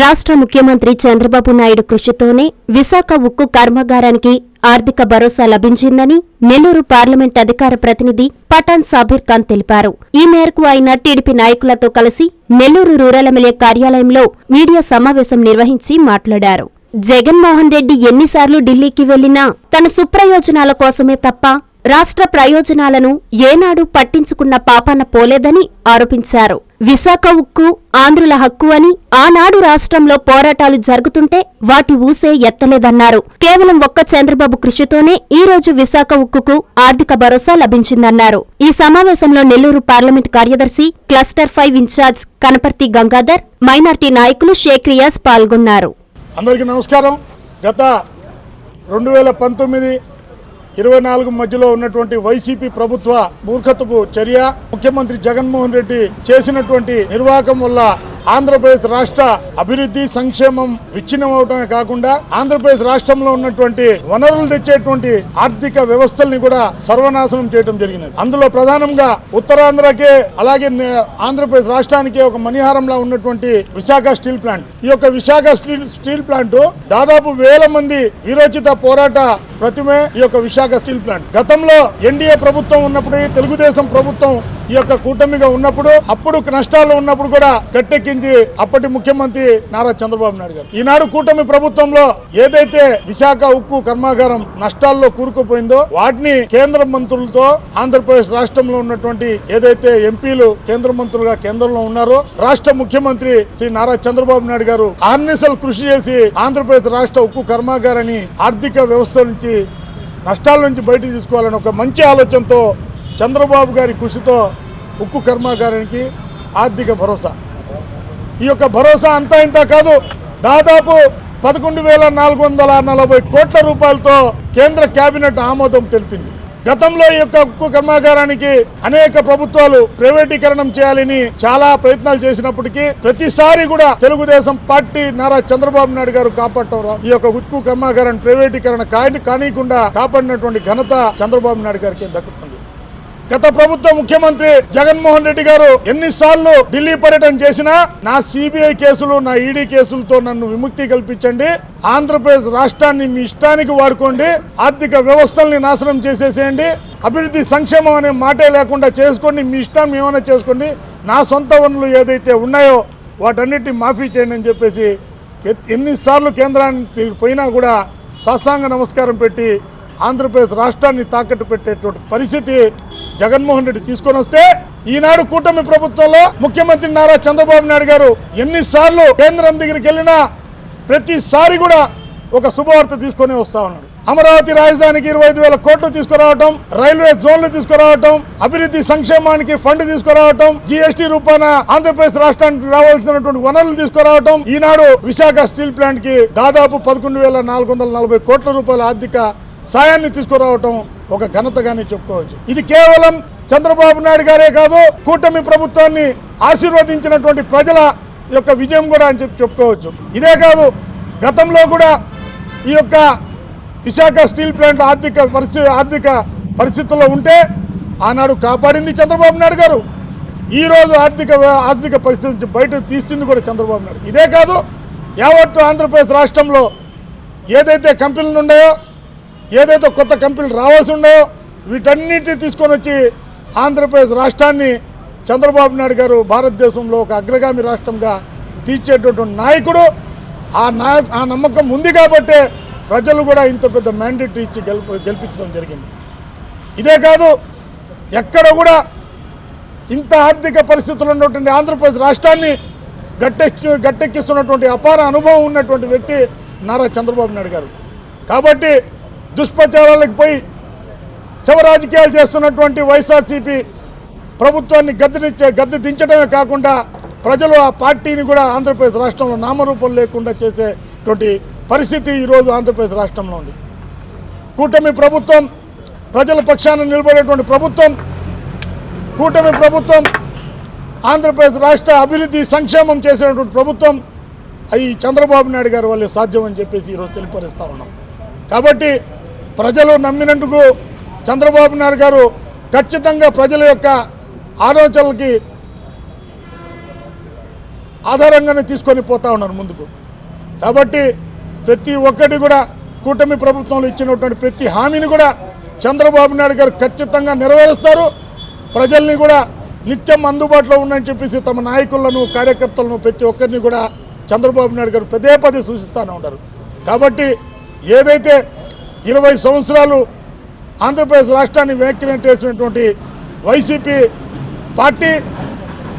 రాష్ట్ర ముఖ్యమంత్రి చంద్రబాబు నాయుడు కృషితోనే విశాఖ ఉక్కు కర్మాగారానికి ఆర్థిక భరోసా లభించిందని నెల్లూరు పార్లమెంట్ అధికార ప్రతినిధి పఠాన్ సాబీర్ ఖాన్ తెలిపారు. ఈ మేరకు ఆయన టీడీపీ నాయకులతో కలిసి నెల్లూరు రూరల్ ఎమ్మెల్యే కార్యాలయంలో మీడియా సమావేశం నిర్వహించి మాట్లాడారు. జగన్మోహన్ రెడ్డి ఎన్నిసార్లు ఢిల్లీకి వెళ్ళినా తన సుప్రయోజనాల కోసమే తప్ప రాష్ట్ర ప్రయోజనాలను ఏనాడు పట్టించుకున్న పాపాన పోలేదని ఆరోపించారు. విశాఖ ఉక్కు ఆంధ్రుల హక్కు అని ఆనాడు రాష్ట్రంలో పోరాటాలు జరుగుతుంటే వాటి ఊసే ఎత్తలేదన్నారు. కేవలం ఒక్క చంద్రబాబు కృషితోనే ఈ రోజు విశాఖ ఉక్కుకు ఆర్థిక భరోసా లభించిందన్నారు. ఈ సమావేశంలో నెల్లూరు పార్లమెంట్ కార్యదర్శి cluster five incharge Kanaparthi Gangadhar minority నాయకులు షేక్ రియాజ్ పాల్గొన్నారు. అందరికీ నమస్కారం. గత రెండు వేల పంతొమ్మిది ఇరవై నాలుగు మధ్యలో ఉన్నటువంటి వైసీపీ ప్రభుత్వ మూర్ఖత్వపు చర్య ముఖ్యమంత్రి జగన్మోహన్ రెడ్డి చేసినటువంటి నిర్వాహకం వల్ల ఆంధ్రప్రదేశ్ రాష్ట్ర అభివృద్ధి సంక్షేమం విచ్ఛిన్నం అవటమే కాకుండా ఆంధ్రప్రదేశ్ రాష్ట్రంలో ఉన్నటువంటి వనరులు తెచ్చేటువంటి ఆర్థిక వ్యవస్థల్ని కూడా సర్వనాశనం చేయడం జరిగినది. అందులో ప్రధానంగా ఉత్తరాంధ్రకే అలాగే ఆంధ్రప్రదేశ్ రాష్ట్రానికి ఒక మణిహారంలా ఉన్నటువంటి విశాఖ స్టీల్ ప్లాంట్. ఈ యొక్క విశాఖ స్టీల్ స్టీల్ ప్లాంట్ దాదాపు వేల మంది వీరోచిత పోరాట ప్రతిమే ఈ యొక్క విశాఖ స్టీల్ ప్లాంట్. గతంలో ఎన్డీఏ ప్రభుత్వం ఉన్నప్పుడు తెలుగుదేశం ప్రభుత్వం ఈ యొక్క కూటమిగా ఉన్నప్పుడు అప్పుడు నష్టాలు ఉన్నప్పుడు కూడా గట్టెక్కించి అప్పటి ముఖ్యమంత్రి నారా చంద్రబాబు నాయుడు గారు. ఈనాడు కూటమి ప్రభుత్వంలో ఏదైతే విశాఖ ఉక్కు కర్మాగారం నష్టాల్లో కూరుకుపోయిందో వాటిని కేంద్ర మంత్రులతో ఆంధ్రప్రదేశ్ రాష్ట్రంలో ఉన్నటువంటి ఏదైతే ఎంపీలు కేంద్ర మంత్రులుగా కేంద్రంలో ఉన్నారో రాష్ట్ర ముఖ్యమంత్రి శ్రీ నారా చంద్రబాబు నాయుడు గారు ఆర్నిసలు కృషి చేసి ఆంధ్రప్రదేశ్ రాష్ట్ర ఉక్కు కర్మాగారాన్ని ఆర్థిక వ్యవస్థ నుంచి నష్టాల నుంచి బయటకు తీసుకోవాలని ఒక మంచి ఆలోచనతో చంద్రబాబు గారి కృషితో ఉక్కు కర్మాగారానికి ఆర్థిక భరోసా. ఈ యొక్క భరోసా అంతా ఇంత కాదు దాదాపు పదకొండు వేల నాలుగు వందల నలభై కోట్ల రూపాయలతో కేంద్ర కేబినెట్ ఆమోదం తెలిపింది. గతంలో ఈ యొక్క ఉక్కు కర్మాగారానికి అనేక ప్రభుత్వాలు ప్రైవేటీకరణం చేయాలని చాలా ప్రయత్నాలు చేసినప్పటికీ ప్రతిసారి కూడా తెలుగుదేశం పార్టీ నారా చంద్రబాబు నాయుడు గారు కాపాడటం ఈ యొక్క ఉక్కు కర్మాగారాన్ని ప్రైవేటీకరణ కానీ కానీయకుండా కాపాడినటువంటి ఘనత చంద్రబాబు నాయుడు గారికి దక్కుతుంది. గత ప్రభుత్వ ముఖ్యమంత్రి జగన్మోహన్ రెడ్డి గారు ఎన్నిసార్లు ఢిల్లీ పర్యటన చేసినా నా సిబిఐ కేసులు నా ఈడీ కేసులతో నన్ను విముక్తి కల్పించండి. ఆంధ్రప్రదేశ్ రాష్ట్రాన్ని మీ ఇష్టానికి వాడుకోండి. ఆర్థిక వ్యవస్థల్ని నాశనం చేసేసేయండి. అభివృద్ధి సంక్షేమం అనే మాటే లేకుండా చేసుకోండి. మీ ఇష్టం ఏమైనా చేసుకోండి. నా సొంత వనరులు ఏదైతే ఉన్నాయో వాటన్నిటిని మాఫీ చేయండి అని చెప్పేసి ఎన్నిసార్లు కేంద్రానికి పోయినా కూడా శాస్త్రాంగ నమస్కారం పెట్టి ఆంధ్రప్రదేశ్ రాష్ట్రాన్ని తాకట్టు పెట్టేటువంటి పరిస్థితి జగన్మోహన్ రెడ్డి తీసుకొని వస్తే ఈనాడు కూటమి ప్రభుత్వంలో ముఖ్యమంత్రి నారా చంద్రబాబు నాయుడు గారు ఎన్నిసార్లు కేంద్రం దగ్గరికి వెళ్ళినా ప్రతిసారి కూడా ఒక శుభవార్త తీసుకొని వస్తా ఉన్నాడు. అమరావతి రాజధానికి ఇరవై ఐదు వేల కోట్లు తీసుకురావటం రైల్వే జోన్లు తీసుకురావటం అభివృద్ధి సంక్షేమానికి ఫండ్ తీసుకురావటం జీఎస్టీ రూపాన ఆంధ్రప్రదేశ్ రాష్ట్రానికి రావాల్సినటువంటి వనరులు తీసుకురావటం ఈనాడు విశాఖ స్టీల్ ప్లాంట్కి దాదాపు పదకొండు వేల నాలుగు వందల నలభై కోట్ల రూపాయల ఆర్థిక సాయాన్ని తీసుకురావటం ఒక ఘనతగానే చెప్పుకోవచ్చు. ఇది కేవలం చంద్రబాబు నాయుడు గారే కాదు కూటమి ప్రభుత్వాన్ని ఆశీర్వదించినటువంటి ప్రజల యొక్క విజయం కూడా అని చెప్పి చెప్పుకోవచ్చు. ఇదే కాదు గతంలో కూడా ఈ యొక్క విశాఖ స్టీల్ ప్లాంట్ ఆర్థిక పరిస్థితి ఆర్థిక పరిస్థితుల్లో ఉంటే ఆనాడు కాపాడింది చంద్రబాబు నాయుడు గారు. ఈ రోజు ఆర్థిక ఆర్థిక పరిస్థితి నుంచి బయట తీస్తుంది కూడా చంద్రబాబు నాయుడు. ఇదే కాదు యావత్తు ఆంధ్రప్రదేశ్ రాష్ట్రంలో ఏదైతే కంపెనీలు ఉన్నాయో ఏదైతే కొత్త కంపెనీలు రావాల్సి ఉండో వీటన్నిటిని తీసుకొని వచ్చి ఆంధ్రప్రదేశ్ రాష్ట్రాన్ని చంద్రబాబు నాయుడు గారు భారతదేశంలో ఒక అగ్రగామి రాష్ట్రంగా తీర్చేటటువంటి నాయకుడు. ఆ నాయ ఆ నమ్మకం ఉంది కాబట్టే ప్రజలు కూడా ఇంత పెద్ద మ్యాండేట్ ఇచ్చి గెలుపు గెలిపించడం జరిగింది. ఇదే కాదు ఎక్కడ కూడా ఇంత ఆర్థిక పరిస్థితులు ఉన్నటువంటి ఆంధ్రప్రదేశ్ రాష్ట్రాన్ని గట్టెక్కి గట్టెక్కిస్తున్నటువంటి అపార అనుభవం ఉన్నటువంటి వ్యక్తి నారా చంద్రబాబు నాయుడు గారు. కాబట్టి దుష్ప్రచారాలకు పోయి శివరాజకీయాలు చేస్తున్నటువంటి వైఎస్ఆర్సీపీ ప్రభుత్వాన్ని గద్దెనిచ్చే గద్దె దించడమే కాకుండా ప్రజలు ఆ పార్టీని కూడా ఆంధ్రప్రదేశ్ రాష్ట్రంలో నామరూపం లేకుండా చేసేటువంటి పరిస్థితి ఈరోజు ఆంధ్రప్రదేశ్ రాష్ట్రంలో ఉంది. కూటమి ప్రభుత్వం ప్రజల పక్షాన నిలబడేటువంటి ప్రభుత్వం కూటమి ప్రభుత్వం ఆంధ్రప్రదేశ్ రాష్ట్ర అభివృద్ధి సంక్షేమం చేసినటువంటి ప్రభుత్వం అవి చంద్రబాబు నాయుడు గారి వల్లే సాధ్యం అని చెప్పేసి ఈరోజు తెలియపరుస్తూ ఉన్నాం. కాబట్టి ప్రజలు నమ్మినందుకు చంద్రబాబు నాయుడు గారు ఖచ్చితంగా ప్రజల యొక్క ఆలోచనలకి ఆధారంగానే తీసుకొని పోతా ఉన్నారు ముందుకు. కాబట్టి ప్రతి ఒక్కటి కూడా కూటమి ప్రభుత్వంలో ఇచ్చినటువంటి ప్రతి హామీని కూడా చంద్రబాబు నాయుడు గారు ఖచ్చితంగా నెరవేరుస్తారు. ప్రజల్ని కూడా నిత్యం అందుబాటులో ఉందని చెప్పేసి తమ నాయకులను కార్యకర్తలను ప్రతి ఒక్కరిని కూడా చంద్రబాబు నాయుడు గారు పదే పదే సూచిస్తూనే ఉంటారు కాబట్టి ఏదైతే ఇరవై సంవత్సరాలు ఆంధ్రప్రదేశ్ రాష్ట్రాన్ని వ్యాఖ్యానం చేసినటువంటి వైసీపీ పార్టీ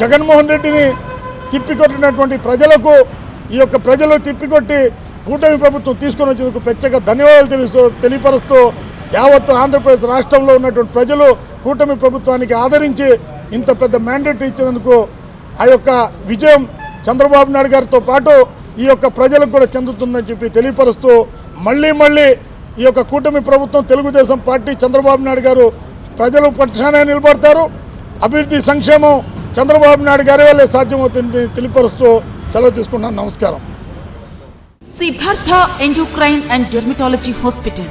జగన్మోహన్ రెడ్డిని తిప్పికొట్టినటువంటి ప్రజలకు ఈ యొక్క ప్రజలు తిప్పికొట్టి కూటమి ప్రభుత్వం తీసుకుని వచ్చేందుకు ప్రత్యేక ధన్యవాదాలు తెలుస్తూ తెలియపరుస్తూ యావత్తు ఆంధ్రప్రదేశ్ రాష్ట్రంలో ఉన్నటువంటి ప్రజలు కూటమి ప్రభుత్వానికి ఆదరించి ఇంత పెద్ద మ్యాండేట్ ఇచ్చినందుకు ఆ యొక్క విజయం చంద్రబాబు నాయుడు గారితో పాటు ఈ యొక్క ప్రజలకు కూడా చెందుతుందని చెప్పి తెలియపరుస్తూ మళ్ళీ మళ్ళీ ఈ యొక్క కూటమి ప్రభుత్వం తెలుగుదేశం పార్టీ చంద్రబాబు నాయుడు గారు ప్రజలు పక్షానే నిలబడతారు. అభివృద్ధి సంక్షేమం చంద్రబాబు నాయుడు గారి వల్లే సాధ్యమవుతుంది తెలియపరుస్తూ సెలవు తీసుకుంటున్నాను. నమస్కారం. Siddhartha endocrine and dermatology hospital